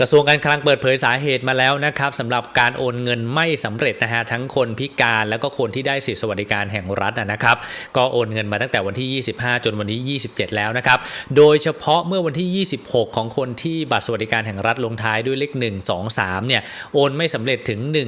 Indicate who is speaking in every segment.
Speaker 1: กระทรวงการคลังเปิดเผยสาเหตุมาแล้วนะครับสำหรับการโอนเงินไม่สำเร็จนะฮะทั้งคนพิการแล้วก็คนที่ได้สิทธิสวัสดิการแห่งรัฐนะนะครับ ก็โอนเงินมาตั้งแต่วันที่ 25 จนวันที่ 27 แล้วนะครับ โดยเฉพาะเมื่อวันที่ 26 ของคนที่บัตรสวัสดิการแห่งรัฐลงท้ายด้วยเลข 1 2 3 เนี่ยโอนไม่สำเร็จถึง 1 4 0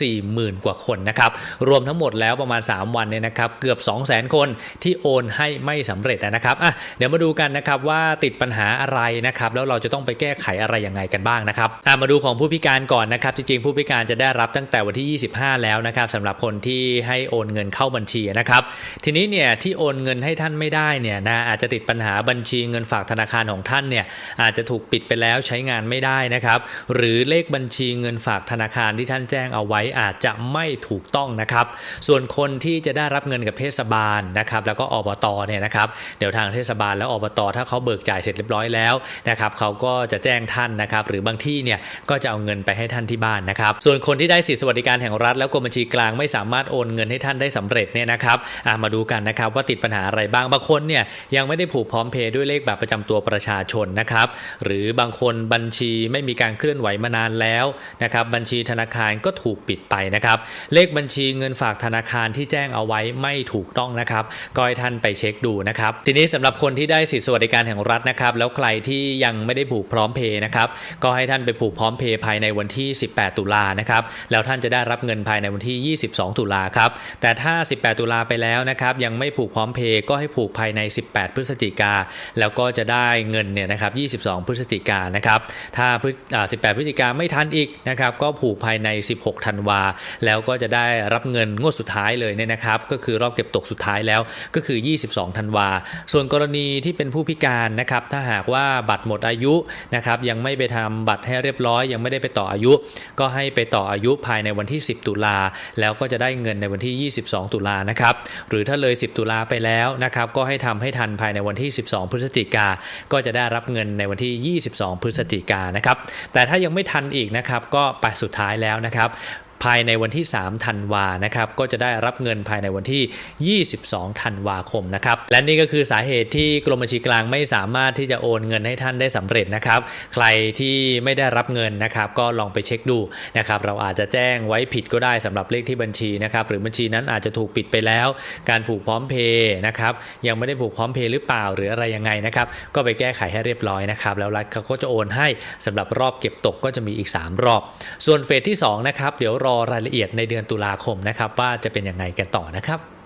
Speaker 1: 0 0 0 กว่าคนนะครับรวมทั้งหมดแล้วประมาณ 3 วันเนี่ยนะครับเกือบ 200,000 คนที่โอนให้ไม่สำเร็จนะครับอะเดี๋ยวมาดูกันนะครับว่าติดปัญหาอะไรนะครับแล้วเราจะต้องไปแก้ไขอะไรยังไงกันบ้างนะครับมาดูของผู้พิการก่อนนะครับ จริงๆ ผู้พิการจะได้รับตั้งแต่วันที่ 25 แล้วนะครับสำหรับคนที่ให้โอนเงินเข้าบัญชีนะครับทีนี้เนี่ยที่โอนเงินให้ท่านไม่ได้เนี่ยนะอาจจะติดปัญหาบัญชีเงินฝากธนาคารของท่านเนี่ยอาจจะถูกปิดไปแล้วใช้งานไม่ได้นะครับ หรือเลขบัญชีเงินฝากธนาคารที่ท่านแจ้งเอาไว้อาจจะไม่ถูกต้องนะครับ ส่วนคนที่จะได้รับเงินกับเทศบาลนะครับแล้วก็อบตเนี่ยนะครับเดี๋ยวทางเทศบาลแล้วอบตถ้าเขาเบิกจ่ายเสร็จเรียบร้อยแล้วนะครับเขาก็จะแจ้งท่านนะครับหรือบางที่เนี่ยก็จะเอาเงินไปให้ท่านที่บ้านนะครับ ส่วนคนที่ได้สิทธิสวัสดิการแห่งรัฐ แล้วกรมบัญชีกลางไม่สามารถโอนเงินให้ท่านได้สำเร็จเนี่ยนะครับมาดูกันนะครับว่าติดปัญหาอะไรบ้างบางคนเนี่ยยังไม่ได้ผูกพร้อมเพย์ด้วยเลขบัตรประจำตัวประชาชนนะครับหรือบางคนบัญชีไม่มีการเคลื่อนไหวมานานแล้วนะครับบัญชีธนาคารก็ถูกปิดไปนะครับเลขบัญชีเงินฝากธนาคารที่แจ้งเอาไว้ไม่ถูกต้องนะครับก็ให้ท่านไปเช็คดูนะครับทีนี้สำหรับคนที่ได้สิทธิสวัสดิการแห่งรัฐนะครับแล้วใครที่ยังไม่ได้ผูกพร้อมเพย์นะครับก็ให้ท่านไปผูกพร้อมเพย์ภายในวันที่ 18 ตุลานะครับแล้วท่านจะได้รับเงินภายในวันที่ 22 ตุลาครับแต่ถ้า 18 ตุลาไปแล้วนะครับยังไม่ผูกพร้อมเพย์ก็ให้ผูกภายใน 18 พฤศจิกาแล้วก็จะได้เงินเนี่ยนะครับ 22 พฤศจิกานะครับถ้า 18 พฤศจิกาไม่ทันอีกนะครับก็ผูกภายใน 16 ธันวา แล้วก็จะได้รับเงินงวดสุดท้ายเลยเนี่ยนะครับ ก็คือรอบเก็บตกสุดท้ายแล้วก็คือ 22 ธันวา ส่วนกรณีที่เป็นผู้พิการนะครับถ้าหากว่าบัตรหมดอายุนะครับยังไม่ไปททำบัตรให้เรียบร้อยยังไม่ได้ไปต่ออายุ ก็ให้ไปต่ออายุภายในวันที่ 10 ตุลา แล้วก็จะได้เงินในวันที่ 22 ตุลานะครับหรือถ้าเลย 10 ตุลาไปแล้วนะครับก็ให้ทำให้ทันภายในวันที่ 12 พฤศจิกา ก็จะได้รับเงินในวันที่ 22 พฤศจิกานะครับแต่ถ้ายังไม่ทันอีกนะครับก็ไปสุดท้ายแล้วนะครับ ภายในวันที่ 3 ธันวานะครับ ก็จะได้รับเงินภายในวันที่ 22 ธันวาคมนะครับ และนี่ก็คือสาเหตุที่กรมบัญชีกลางไม่สามารถที่จะโอนเงินให้ท่านได้สำเร็จนะครับ ใครที่ไม่ได้รับเงินนะครับ ก็ลองไปเช็คดูนะครับ เราอาจจะแจ้งไว้ผิดก็ได้สำหรับเลขที่บัญชีนะครับ หรือบัญชีนั้นอาจจะถูกปิดไปแล้ว การผูกพร้อมเพย์นะครับ ยังไม่ได้ผูกพร้อมเพย์หรือเปล่าหรืออะไรยังไงนะครับ ก็ไปแก้ไขให้เรียบร้อยนะครับ แล้วรัฐเขาก็จะโอนให้สำหรับรอบเก็บตกก็จะมีอีก 3 รอบ ส่วนเฟสที่2นะครับ เดี๋ยวรอรอรายละเอียดในเดือนตุลาคมนะครับว่าจะเป็นยังไงกันต่อนะครับ